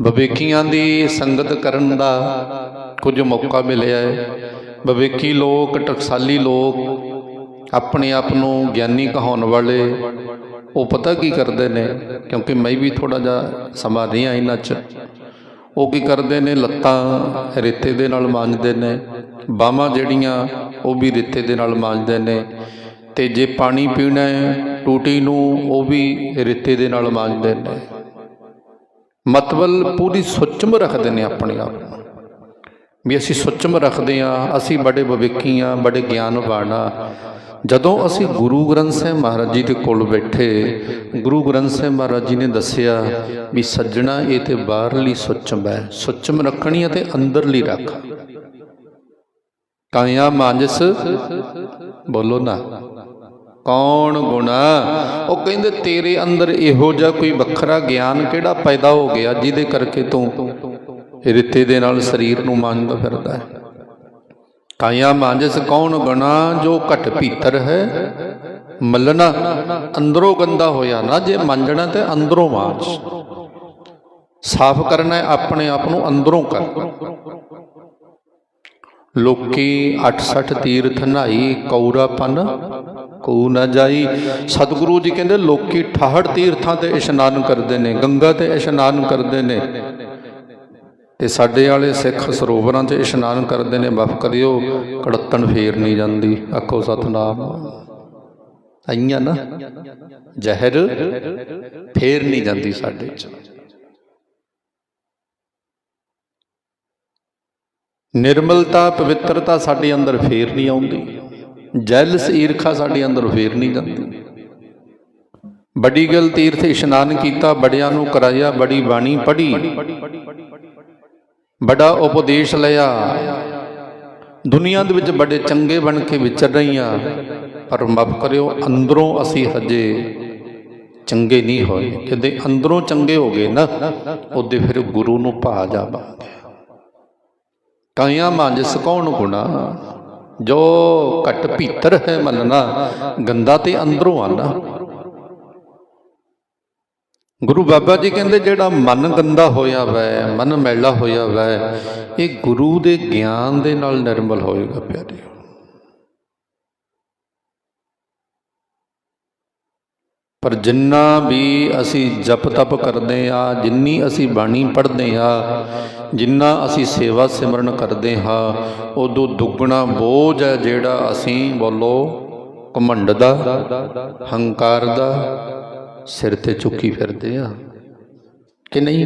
ਵਿਵੇਕੀਆਂ ਦੀ ਸੰਗਤ ਕਰਨ ਦਾ ਕੁਝ ਮੌਕਾ ਮਿਲਿਆ ਹੈ। ਵਿਵੇਕੀ ਲੋਕ, ਟਕਸਾਲੀ ਲੋਕ ਆਪਣੇ ਆਪ ਨੂੰ ਗਿਆਨੀ ਕਹਾਉਣ ਵਾਲੇ, ਉਹ ਪਤਾ ਕੀ ਕਰਦੇ ਨੇ? ਕਿਉਂਕਿ ਮੈਂ ਵੀ ਥੋੜਾ ਜਿਹਾ ਸਮਾਂ ਰਿਹਾ ਇਹਨਾਂ 'ਚ। ਉਹ ਕੀ ਕਰਦੇ ਨੇ? ਲੱਤਾਂ ਰੇਤੇ ਦੇ ਨਾਲ ਮਾਂਜਦੇ ਨੇ। ਬਾਹਾਂ ਜਿਹੜੀਆਂ, ਉਹ ਵੀ ਰੇਤੇ ਦੇ ਨਾਲ ਮਾਂਜਦੇ ਨੇ। ਤੇ ਜੇ ਪਾਣੀ ਪੀਣਾ ਹੈ, ਟੂਟੀ ਨੂੰ ਉਹ ਵੀ ਰੇਤੇ ਦੇ ਨਾਲ ਮਾਂਜਦੇ ਨੇ। ਮਤਲਬ ਪੂਰੀ ਸੁੱਚਮ ਰੱਖਦੇ ਨੇ ਆਪਣੇ ਆਪ ਨੂੰ। ਵੀ ਅਸੀਂ ਸੁੱਚਮ ਰੱਖਦੇ ਆ ਅਸੀਂ ਬੜੇ ਵਿਵੇਕੀ ਆ ਬੜੇ ਗਿਆਨਵਾਨ ਆ ਜਦੋਂ ਅਸੀਂ ਗੁਰੂ ਗ੍ਰੰਥ ਸਾਹਿਬ ਮਹਾਰਾਜ ਜੀ ਦੇ ਕੋਲ ਬੈਠੇ, ਗੁਰੂ ਗ੍ਰੰਥ ਸਾਹਿਬ ਮਹਾਰਾਜ ਜੀ ਨੇ ਦੱਸਿਆ ਵੀ ਸੱਜਣਾ, ਇਹ ਤੇ ਬਾਹਰਲੀ ਸੁੱਚਮ ਹੈ। ਸੁੱਚਮ ਰੱਖਣੀ ਹੈ ਤੇ ਅੰਦਰਲੀ ਰੱਖ। ਕਾਇਆ ਮਾਨਸ, ਬੋਲੋ ਨਾ। ਕੌਣ ਗੁਣਾ? ਉਹ ਕਹਿੰਦੇ, ਤੇਰੇ ਅੰਦਰ ਇਹੋ ਜਿਹਾ ਕੋਈ ਵੱਖਰਾ ਗਿਆਨ ਕਿਹੜਾ ਪੈਦਾ ਹੋ ਗਿਆ ਜਿਹਦੇ ਕਰਕੇ ਤੂੰ ਰਿੱਤੇ ਦੇ ਨਾਲ ਸਰੀਰ ਨੂੰ ਮੰਨਦਾ ਫਿਰਦਾ ਹੈ? ਕਾਇਆ ਮਾਨਸ ਕੌਣ ਗੁਣਾ? ਜੋ ਘਟ ਭੀਤਰ ਹੈ, ਮਲਣਾ ਅੰਦਰੋਂ ਗੰਦਾ ਹੋਇਆ ਨਾ, ਜੇ ਮੰਜਣਾ ਤੇ ਅੰਦਰੋਂ ਮਾਂਜ ਸਾਫ਼ ਕਰਨਾ ਹੈ, ਆਪਣੇ ਆਪ ਨੂੰ ਅੰਦਰੋਂ ਕਰ। ਲੋਕੀ 68 ਤੀਰਥ ਨਹਾਈ ਕੌਰਾਪਨ ਕੋ ਨਾ ਜਾਈ। ਸਤਿਗੁਰੂ ਜੀ ਕਹਿੰਦੇ, ਲੋਕੀ 68 ਤੀਰਥਾਂ ਤੇ ਇਸ਼ਨਾਨ ਕਰਦੇ ਨੇ, ਗੰਗਾ ਤੇ ਇਸ਼ਨਾਨ ਕਰਦੇ ਨੇ। ਤੇ ਸਾਡੇ ਵਾਲੇ ਸਿੱਖ ਸਰੋਵਰਾਂ 'ਚ ਇਸ਼ਨਾਨ ਕਰਦੇ ਨੇ। ਮਾਫ ਕਰਿਓ, ਕੜੱਤਣ ਫੇਰ ਨਹੀਂ ਜਾਂਦੀ। ਆਖੋ ਸਤਨਾਮ। ਆਈਆਂ ਨਾ, ਜ਼ਹਿਰ ਫੇਰ ਨਹੀਂ ਜਾਂਦੀ ਸਾਡੇ 'ਚ। ਨਿਰਮਲਤਾ, ਪਵਿੱਤਰਤਾ ਸਾਡੇ ਅੰਦਰ ਫੇਰ ਨਹੀਂ ਆਉਂਦੀ। ਜੈਲਸ ਈਰਖਾ ਸਾਡੇ ਅੰਦਰ ਫੇਰ ਨਹੀਂ ਜਾਂਦੀ। ਬੜੀ ਗਲ ਤੀਰਥ ਇਸ਼ਨਾਨ ਕੀਤਾ, ਬੜਿਆਂ ਨੂੰ ਕਰਾਇਆ, ਬੜੀ ਬਾਣੀ ਪੜ੍ਹੀ। ਬੜਾ ਉਪਦੇਸ਼ ਲਿਆ। ਦੁਨੀਆ ਦੇ ਵਿੱਚ ਬੜੇ ਚੰਗੇ ਬਣ ਕੇ ਵਿਚਰ ਰਹੀਆਂ। ਪਰ ਮਾਫ ਕਰਿਓ, ਅੰਦਰੋਂ ਅਸੀਂ ਹਜੇ ਚੰਗੇ ਨਹੀਂ ਹੋਏ। ਕਿਤੇ ਅੰਦਰੋਂ ਚੰਗੇ ਹੋ ਗਏ ਨਾ, ਉਹਦੇ ਫਿਰ ਗੁਰੂ ਨੂੰ ਭਾ ਜਾ ਜਾਵਾਂਗੇ ਕਾਇਆ ਮਾਂਜਸ ਕੌਣ ਗੁਣਾ। ਜੋ ਘਟ ਭੀਤਰ ਹੈ ਮੰਨਣਾ, ਗੰਦਾ ਤੇ ਅੰਦਰੋਂ ਆਣਾ ਗੁਰੂ ਬਾਬਾ ਜੀ ਕਹਿੰਦੇ, ਜਿਹੜਾ ਮਨ ਗੰਦਾ ਹੋਇਆ ਵੈ, ਮਨ ਮੈਲਾ ਹੋਇਆ ਵੈ, ਇਹ ਗੁਰੂ ਦੇ ਗਿਆਨ ਦੇ ਨਾਲ ਨਿਰਮਲ ਹੋਏਗਾ ਪਿਆਰੇ ਪਰ ਜਿੰਨਾ ਵੀ ਅਸੀਂ ਜਪ ਤਪ ਕਰਦੇ ਆ ਜਿੰਨੀ ਅਸੀਂ ਬਾਣੀ ਪੜ੍ਹਦੇ ਆ ਜਿੰਨਾ ਅਸੀਂ ਸੇਵਾ ਸਿਮਰਨ ਕਰਦੇ ਹਾਂ, ਉਦੋਂ ਦੁੱਗਣਾ ਬੋਝ ਹੈ ਜਿਹੜਾ ਅਸੀਂ ਬੋਲੋ ਘਮੰਡ ਦਾ ਹੰਕਾਰ ਦਾ ਸਿਰ ਤੇ ਚੁੱਕੀ ਫਿਰਦੇ ਆ ਕਿ ਨਹੀਂ?